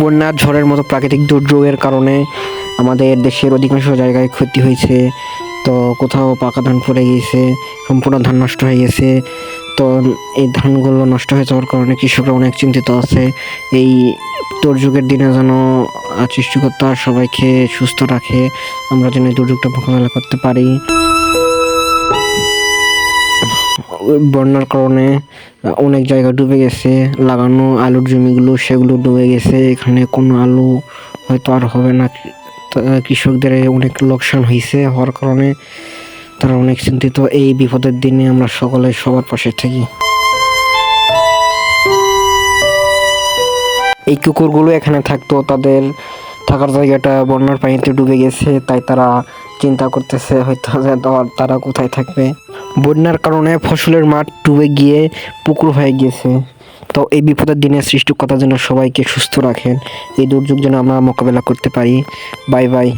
বন্যা ঝড়ের মতো প্রাকৃতিক দুর্যোগের কারণে আমাদের দেশের অধিকাংশ জায়গায় ক্ষতি হয়েছে। তো কোথাও পাকা ধান পড়ে গিয়েছে, সম্পূর্ণ ধান নষ্ট হয়ে গেছে। তো এই ধানগুলো নষ্ট হয়ে যাওয়ার কারণে কৃষকরা অনেক চিন্তিত আছে। এই দুর্যোগের দিনে যেন সৃষ্টিকর্তা সবাইকে সুস্থ রাখে, আমরা যেন এই দুর্যোগটা মোকাবেলা করতে পারি। বন্যার কারণে অনেক জায়গা ডুবে গেছে, লাগানো আলুর জমিগুলো সেগুলো ডুবে গেছে, এখানে কোনো আলু হয়তো আর হবে না। কৃষকদের অনেক লোকসান হয়েছে হওয়ার কারণে তারা অনেক চিন্তিত। এই বিপদের দিনে আমরা সকলে সবার পাশে থাকি। এই কুকুরগুলো এখানে থাকতো, তাদের থাকার জায়গাটা বন্যার পানিতে ডুবে গেছে, তাই তারা চিন্তা করতেছে হয়তো তারা- কোথায় থাকবে। বন্যার কারণে ফসলের মাঠ ডুবে গিয়ে পুকুর হয়ে গেছে তো এই বিপদের দিনে সৃষ্টিকর্তা যেন সবাইকে সুস্থ রাখেন, এই দুর্যোগ যেন আমরা মোকাবেলা করতে পারি। Bye bye.